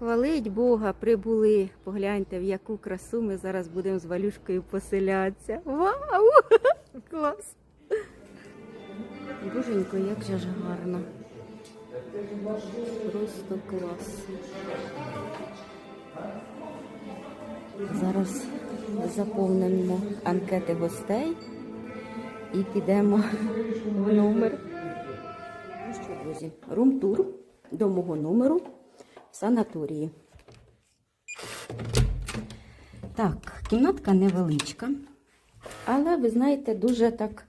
Хвалить Бога, прибули. Погляньте, в яку красу ми зараз будемо з валюшкою поселятися. Вау! Клас! Боженько, як же ж гарно. Просто клас. Зараз заповнимо анкети гостей і підемо в номер. Ну що, друзі, рум-тур до мого номеру санаторії. Так, кімнатка невеличка, але ви знаєте, дуже так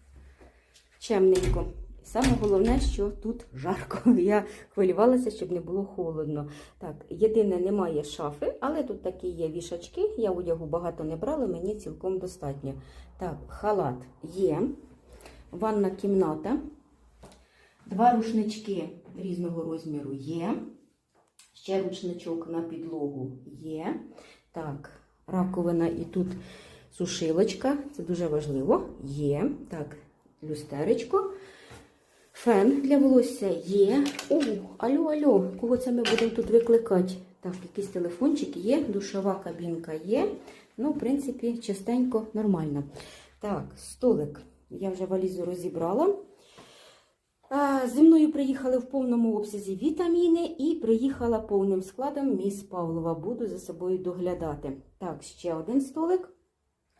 чемненько. Саме головне, що тут жарко. Я хвилювалася, щоб не було холодно. Так, єдине, немає шафи, але тут такі є вішачки. Я одягу багато не брала, мені цілком достатньо. Так, халат є, ванна кімната, два рушнички різного розміру є. Ще рушничок на підлогу є. Так, раковина і тут сушилочка. Це дуже важливо. Є. Так, люстеречко. Фен для волосся є. О, алло, алло, кого це ми будемо тут викликати? Так, якийсь телефончик є, душова кабінка є. Ну, в принципі, частенько, нормально. Так, столик. Я вже валізу розібрала. Зі мною приїхали в повному обсязі вітаміни і приїхала повним складом міс Павлова. Буду за собою доглядати. Так, ще один столик.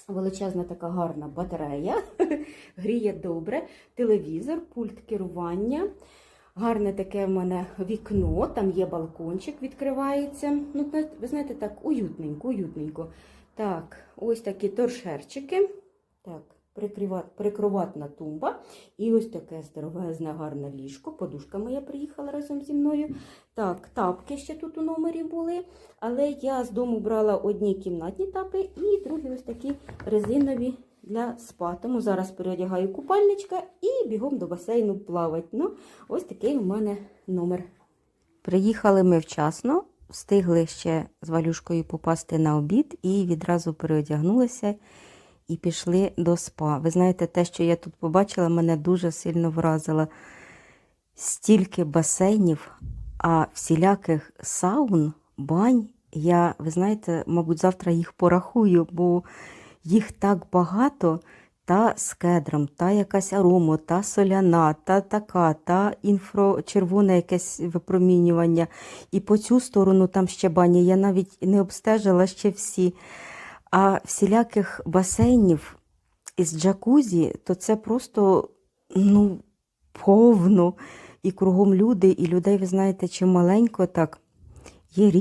Величезна така гарна батарея. Гріє добре. Телевізор, пульт керування. Гарне таке в мене вікно, там є балкончик, відкривається. Ну, ви знаєте, так, уютненько, уютненько. Так, ось такі торшерчики. Так, прикроватна тумба. І ось таке здоровезне гарне ліжко. Подушка моя приїхала разом зі мною. Так, тапки ще тут у номері були. Але я з дому брала одні кімнатні тапи і другі ось такі резинові для спа. Тому зараз переодягаю купальничка і бігом до басейну плавати. Ну, ось такий у мене номер. Приїхали ми вчасно, встигли ще з валюшкою попасти на обід і відразу переодягнулися і пішли до спа. Ви знаєте, те, що я тут побачила, мене дуже сильно вразило. Стільки басейнів, а всіляких саун, бань. Я, ви знаєте, мабуть, завтра їх порахую, бо їх так багато. Та з кедром, та якась арома, та соляна, та така, та інфрачервоне якесь випромінювання. І по цю сторону там ще бані. Я навіть не обстежила ще всі. А всіляких басейнів із джакузі, то це просто ну, повно. І кругом люди, і людей, ви знаєте, чим маленько так. Є